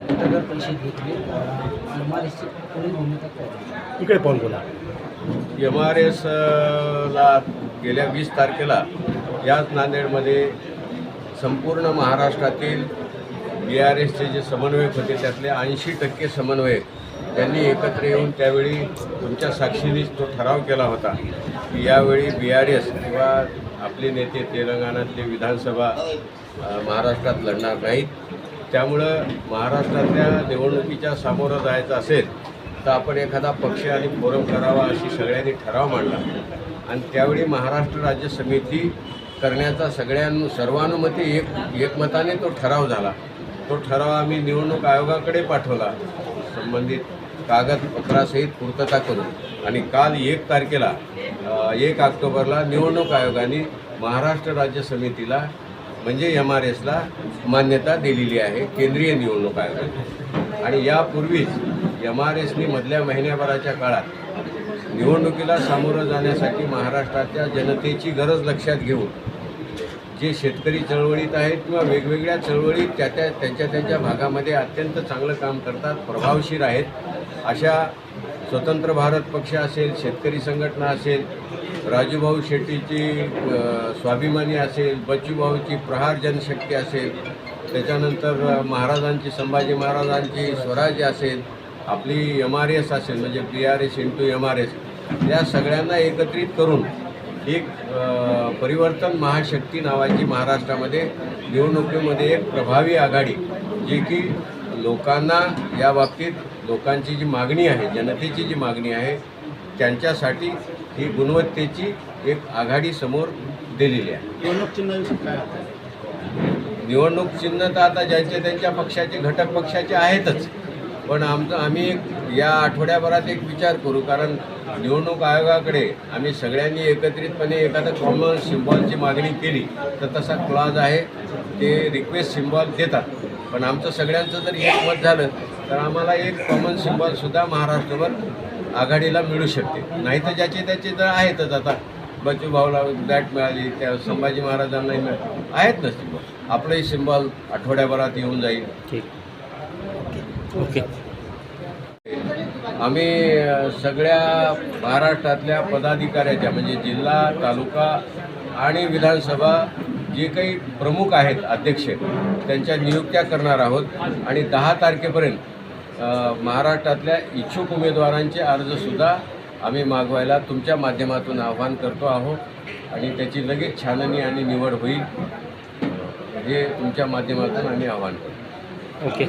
घेतले M R एसची पुढील भूमिका काय इकडे पाहून बोला. एम आर एस ला गेल्या वीस तारखेला याच नांदेडमध्ये संपूर्ण महाराष्ट्रातील बी आर एसचे जे समन्वयक होते त्यातले ऐंशी टक्के समन्वयक त्यांनी एकत्र येऊन त्यावेळी तुमच्या साक्षीनेच तो ठराव केला होता की यावेळी बी आर एस किंवा आपले नेते तेलंगणातले विधानसभा अ, महाराष्ट्रात लढणार नाहीत. त्यामुळं महाराष्ट्रातल्या निवडणुकीच्या सामोरं जायचं असेल तर आपण एखादा पक्ष आणि फोरम करावा अशी सगळ्यांनी ठराव मांडला. आणि त्यावेळी महाराष्ट्र राज्य समिती करण्याचा सगळ्यां सर्वानुमते एक एकमताने तो ठराव झाला. तो ठराव आम्ही निवडणूक आयोगाकडे पाठवला. संबंधित कागदपत्रासहित पूर्तता करून. आणि काल एक तारखेला एक ऑक्टोबरला निवडणूक आयोगाने महाराष्ट्र राज्य समितीला म्हणजे एम आर एसला मान्यता दिलेली आहे केंद्रीय निवडणूक आयोगाने. आणि यापूर्वीच एम आर एसनी मधल्या महिन्याभराच्या काळात निवडणुकीला सामोरं जाण्यासाठी महाराष्ट्राच्या जनतेची गरज लक्षात घेऊन जे शेतकरी चळवळीत आहेत किंवा वेगवेगळ्या चळवळीत त्या त्या त्यांच्या त्यांच्या भागामध्ये अत्यंत चांगलं काम करतात प्रभावशीर आहेत अशा स्वतंत्र भारत पक्ष असेल शेतकरी संघटना असेल राजूभाऊ शेट्टीची स्वाभिमानी असेल बच्चूभाऊची प्रहार जनशक्ती असेल त्याच्यानंतर महाराजांची संभाजी महाराजांची स्वराज्य असेल आपली एम आर एस असेल म्हणजे P R S into M R S या सगळ्यांना एकत्रित करून एक परिवर्तन महाशक्ती नावाची महाराष्ट्रामध्ये निवडणुकीमध्ये एक प्रभावी आघाडी जी की लोकांना या बाबतीत लोकांची जी मागणी आहे जनतेची जी मागणी आहे त्यांच्यासाठी ही गुणवत्तेची एक आघाडी समोर दिलेली आहे. निवडणूक आहे? निवडणूक चिन्ह तर आता ज्यांच्या त्यांच्या पक्षाचे घटक पक्षाचे आहेतच. पण आमचं आम्ही एक या आठवड्याभरात एक विचार करू कारण निवडणूक आयोगाकडे आम्ही सगळ्यांनी एकत्रितपणे एखादं कॉमन सिम्बॉलची मागणी केली तर तसा क्लॉज आहे ते रिक्वेस्ट सिम्बॉल देतात. पण आमचं सगळ्यांचं जर एकमत झालं तर आम्हाला एक कॉमन सिम्बॉलसुद्धा महाराष्ट्रभर आघाडीला मिळू शकते. नाही तर ज्याचे त्याचे तर आहेतच आता. बच्चू भाऊला बॅट मिळाली त्या संभाजी महाराजांनाही मिळाली. आहेत ना सिम्बॉल आपलंही सिम्बॉल आठवड्याभरात येऊन जाईल. ठीक. ओके. आम्ही सगळ्या महाराष्ट्रातल्या पदाधिकाऱ्याच्या म्हणजे जिल्हा तालुका आणि विधानसभा जे काही प्रमुख आहेत अध्यक्ष त्यांच्या नियुक्त्या करणार आहोत. आणि दहा तारखेपर्यंत महाराष्ट्रातल्या इच्छुक उमेदवारांचे अर्जसुद्धा आम्ही मागवायला तुमच्या माध्यमातून आव्हान करतो आहोत. आणि त्याची लगेच छाननी आणि निवड होईल हे तुमच्या माध्यमातून आम्ही आव्हान करतो. ओके.